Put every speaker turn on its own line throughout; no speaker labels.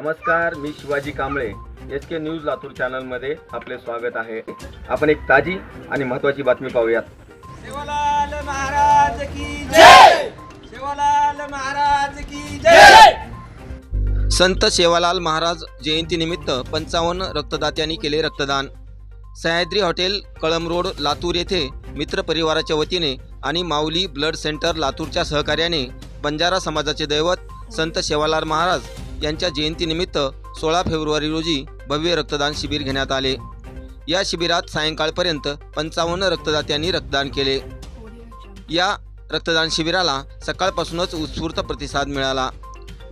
मी Shivaji Kamble. S K news Latur चॅनलमध्ये आपले स्वागत आहे. आपण एक ताजी आणि महत्त्वाची बातमी पाहूयात.
शिवलाल महाराज की जय! शिवलाल महाराज की जय!
संत सेवालाल महाराज जयंतीनिमित्त पंचावन्न रक्तदात्यांनी केले रक्तदान. सह्याद्री हॉटेल कळम रोड लातूर येथे मित्र परिवाराच्या वतीने आणि माऊली ब्लड सेंटर लातूरच्या सहकार्याने बंजारा समाजाचे दैवत संत सेवालाल महाराज यांच्या जयंतीनिमित्त सोळा फेब्रुवारी रोजी भव्य रक्तदान शिबिर घेण्यात आले. या शिबिरात सायंकाळपर्यंत पंचावन्न रक्तदात्यांनी रक्तदान केले. या रक्तदान शिबिराला सकाळपासूनच उत्स्फूर्त प्रतिसाद मिळाला.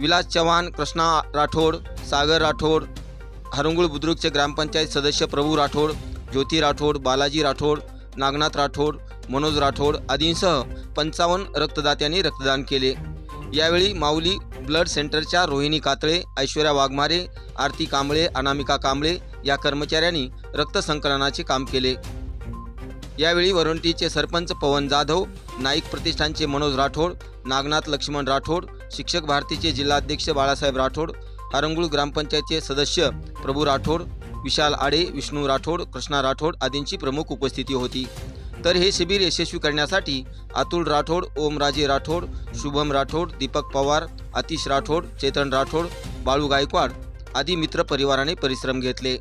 विलास चव्हाण कृष्णा राठोड सागर राठोड हरंगुळ बुद्रुकचे ग्रामपंचायत सदस्य प्रभू राठोड ज्योती राठोड बालाजी राठोड नागनाथ राठोड मनोज राठोड आदींसह पंचावन्न रक्तदात्यांनी रक्तदान केले. यावेळी माऊली ब्लड सेंटरच्या रोहिणी कातळे ऐश्वर्या वाघमारे आरती कांबळे अनामिका कांबळे या कर्मचाऱ्यांनी रक्तसंकलनाचे काम केले. यावेळी वरवंटीचे सरपंच पवन जाधव नाईक प्रतिष्ठानचे मनोज राठोड नागनाथ लक्ष्मण राठोड शिक्षक भारतीचे जिल्हाध्यक्ष बाळासाहेब राठोड हरंगुळ ग्रामपंचायतचे सदस्य प्रभू राठोड विशाल आडे विष्णू राठोड कृष्णा राठोड आदींची प्रमुख उपस्थिती होती. तर हे शिबिर यशस्वी करण्यासाठी अतुल राठोड ओमराजे राठोड शुभम राठोड दीपक पवार आतिश राठोड चेतन राठोड बाळू गायकवाड आदी मित्र परिवाराने परिश्रम घेतले.